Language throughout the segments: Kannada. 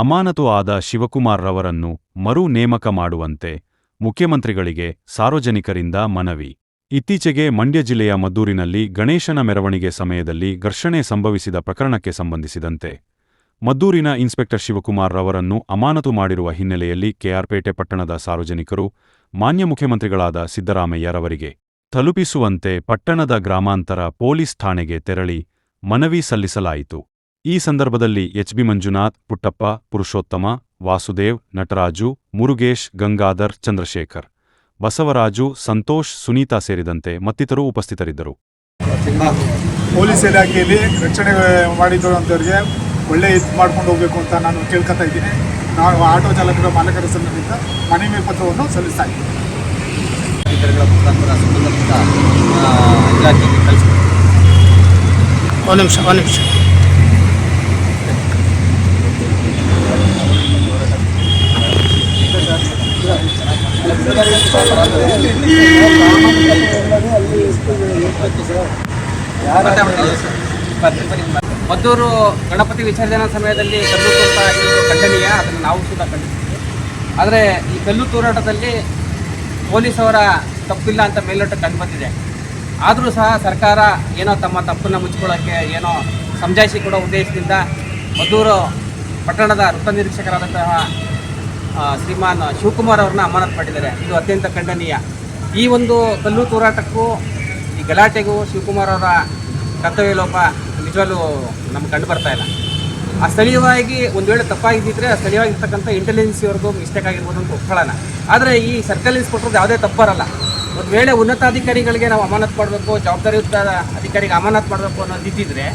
ಅಮಾನತು ಆದ ಶಿವಕುಮಾರ್ ರವರನ್ನು ಮರು ನೇಮಕ ಮಾಡುವಂತೆ ಮುಖ್ಯಮಂತ್ರಿಗಳಿಗೆ ಸಾರ್ವಜನಿಕರಿಂದ ಮನವಿ. ಇತ್ತೀಚೆಗೆ ಮಂಡ್ಯ ಜಿಲ್ಲೆಯ ಮದ್ದೂರಿನಲ್ಲಿ ಗಣೇಶನ ಮೆರವಣಿಗೆ ಸಮಯದಲ್ಲಿ ಘರ್ಷಣೆ ಸಂಭವಿಸಿದ ಪ್ರಕರಣಕ್ಕೆ ಸಂಬಂಧಿಸಿದಂತೆ ಮದ್ದೂರಿನ ಇನ್ಸ್ಪೆಕ್ಟರ್ ಶಿವಕುಮಾರ್ ರವರನ್ನು ಅಮಾನತು ಮಾಡಿರುವ ಹಿನ್ನೆಲೆಯಲ್ಲಿ ಕೆಆರ್ಪೇಟೆ ಪಟ್ಟಣದ ಸಾರ್ವಜನಿಕರು, ಮಾನ್ಯ ಮುಖ್ಯಮಂತ್ರಿಗಳಾದ ಸಿದ್ದರಾಮಯ್ಯರವರಿಗೆ ತಲುಪಿಸುವಂತೆ ಪಟ್ಟಣದ ಗ್ರಾಮಾಂತರ ಪೊಲೀಸ್ ಠಾಣೆಗೆ ತೆರಳಿ ಮನವಿ ಸಲ್ಲಿಸಲಾಯಿತು. ಈ ಸಂದರ್ಭದಲ್ಲಿ ಎಚ್ಬಿ ಮಂಜುನಾಥ್ ಪುಟ್ಟಪ್ಪ ಪುರುಷೋತ್ತಮ ವಾಸುದೇವ್ ನಟರಾಜು ಮುರುಗೇಶ್ ಗಂಗಾಧರ್ ಚಂದ್ರಶೇಖರ್. ಬಸವರಾಜು ಸಂತೋಷ್ ಸುನೀತಾ ಸೇರಿದಂತೆ ಮತ್ತಿತರರು ಉಪಸ್ಥಿತರಿದ್ದರು. ಪೊಲೀಸ್ ಇಲಾಖೆಯಲ್ಲಿ ರಕ್ಷಣೆ ಮಾಡಿದ್ದವರಿಗೆ ಒಳ್ಳೆ ಇದು ಮಾಡ್ಕೊಂಡು ಹೋಗಬೇಕು ಅಂತ ನಾನು ಕೇಳ್ಕೊತಾ ಇದ್ದೀನಿ. ನಾವು ಆಟೋ ಚಾಲಕರ ಮಾಲಕರ ಸಂಘದಿಂದ ಮನವಿ ಪತ್ರವನ್ನು ಸಲ್ಲಿಸ್ತಾ ಇದ್ದೀನಿ ಸಂಬಂಧಪಟ್ಟ ಒಂದು ನಿಮಿಷ ಒಂದು ನಿಮಿಷ. ಮದ್ದೂರು ಗಣಪತಿ ವಿಸರ್ಜನಾ ಸಮಯದಲ್ಲಿ ಕಲ್ಲು ತೂರಾಟ ಖಂಡನೀಯ, ಅದನ್ನು ನಾವು ಕೂಡ ಖಂಡಿಸ್ತೀವಿ ಆದರೆ ಈ ಕಲ್ಲು ತೂರಾಟದಲ್ಲಿ ಪೊಲೀಸವರ ತಪ್ಪಿಲ್ಲ ಅಂತ ಮೇಲ್ನೋಟಕ್ಕೆ ಕಂಡು ಬಂದಿದೆ. ಆದರೂ ಸಹ ಸರ್ಕಾರ ಏನೋ ತಮ್ಮ ತಪ್ಪನ್ನು ಮುಚ್ಕೊಳ್ಳೋಕ್ಕೆ ಏನೋ ಸಮಜಾಯಿಸಿ ಕೊಡೋ ಉದ್ದೇಶದಿಂದ ಮದ್ದೂರು ಪಟ್ಟಣದ ವೃತ್ತ ನಿರೀಕ್ಷಕರಾದಂತಹ ಶ್ರೀಮಾನ್ ಶಿವಕುಮಾರ್ ಅವ್ರನ್ನ ಅಮಾನತ್ ಮಾಡಿದ್ದಾರೆ. ಇದು ಅತ್ಯಂತ ಖಂಡನೀಯ. ಈ ಒಂದು ಕಲ್ಲು ತೋರಾಟಕ್ಕೂ, ಈ ಗಲಾಟೆಗೂ ಶಿವಕುಮಾರ್ ಅವರ ಕರ್ತವ್ಯ ಲೋಪ ನಿಜವಾಗ್ಲೂ ನಮ್ಗೆ ಕಂಡು ಬರ್ತಾ ಇಲ್ಲ. ಆ ಸ್ಥಳೀಯವಾಗಿ ಒಂದು ವೇಳೆ ತಪ್ಪಾಗಿದ್ದಿದ್ರೆ ಸ್ಥಳೀಯವಾಗಿರ್ತಕ್ಕಂಥ ಇಂಟೆಲಿಜೆನ್ಸಿಯವ್ರದ್ದು ಮಿಸ್ಟೇಕ್ ಆಗಿರ್ಬೋದು ಅಂತ ಒಪ್ಕೊಳ್ಳೋಣ. ಆದರೆ ಈ ಸರ್ಕಲ್ ಕೊಟ್ಟರೆ ಯಾವುದೇ ತಪ್ಪರಲ್ಲ. ಒಂದು ವೇಳೆ ಉನ್ನತಾಧಿಕಾರಿಗಳಿಗೆ ನಾವು ಅಮಾನತ್ ಮಾಡಬೇಕು ಜವಾಬ್ದಾರಿಯುತ ಅಧಿಕಾರಿಗೆ ಅಮಾನತ್ ಮಾಡಬೇಕು ಅನ್ನೋದು ಇದ್ದಿದ್ರೆ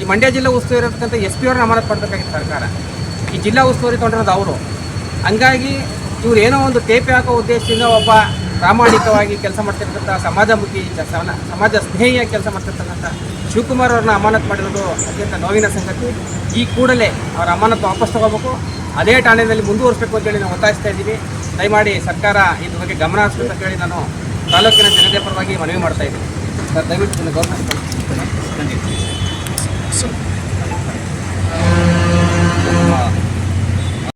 ಈ ಮಂಡ್ಯ ಜಿಲ್ಲಾ ಉಸ್ತುವಾರಿ ಇರತಕ್ಕಂಥ ಎಸ್ ಪಿ ಅವ್ರನ್ನ ಅಮಾನತು ಮಾಡಬೇಕಾಗಿತ್ತು ಸರ್ಕಾರ. ಈ ಜಿಲ್ಲಾ ಉಸ್ತುವಾರಿ ತೊಗೊಂಡಿರೋದು ಅವರು. ಹಂಗಾಗಿ ಇವ್ರು ಏನೋ ಒಂದು ಟೇಪೆ ಹಾಕೋ ಉದ್ದೇಶದಿಂದ ಒಬ್ಬ ಪ್ರಾಮಾಣಿಕವಾಗಿ ಕೆಲಸ ಮಾಡ್ತಿರ್ತಕ್ಕಂಥ ಸಮಾಜಮುಖಿ ಕೆಲಸವನ್ನು ಸಮ- ಸಮಾಜ ಸ್ನೇಹಿಯ ಕೆಲಸ ಮಾಡ್ತಿರ್ತಕ್ಕಂಥ ಶಿವಕುಮಾರ್ ಅವ್ರನ್ನ ಅಮಾನತ್ ಮಾಡಿರೋದು ಅತ್ಯಂತ ನೋವಿನ ಸಂಗತಿ. ಈ ಕೂಡಲೇ ಅವರ ಅಮಾನತ್ ವಾಪಸ್ ತಗೋಬೇಕು. ಅದೇ ಠಾಣೆಯಲ್ಲಿ ಮುಂದುವರಿಸಬೇಕು ಅಂತೇಳಿ ನಾವು ಒತ್ತಾಯಿಸ್ತಾ ಇದ್ದೀವಿ. ದಯಮಾಡಿ ಸರ್ಕಾರ ಇದ್ರ ಬಗ್ಗೆ ಗಮನ ಹರಿಸಬೇಕು ಅಂತೇಳಿ ನಾನು ತಾಲೂಕಿನ ಜನತೆ ಪರವಾಗಿ ಮನವಿ ಮಾಡ್ತಾ ಇದ್ದೀನಿ. ಸರ್, ದಯವಿಟ್ಟು ಗೌರ್ಮೆಂಟ್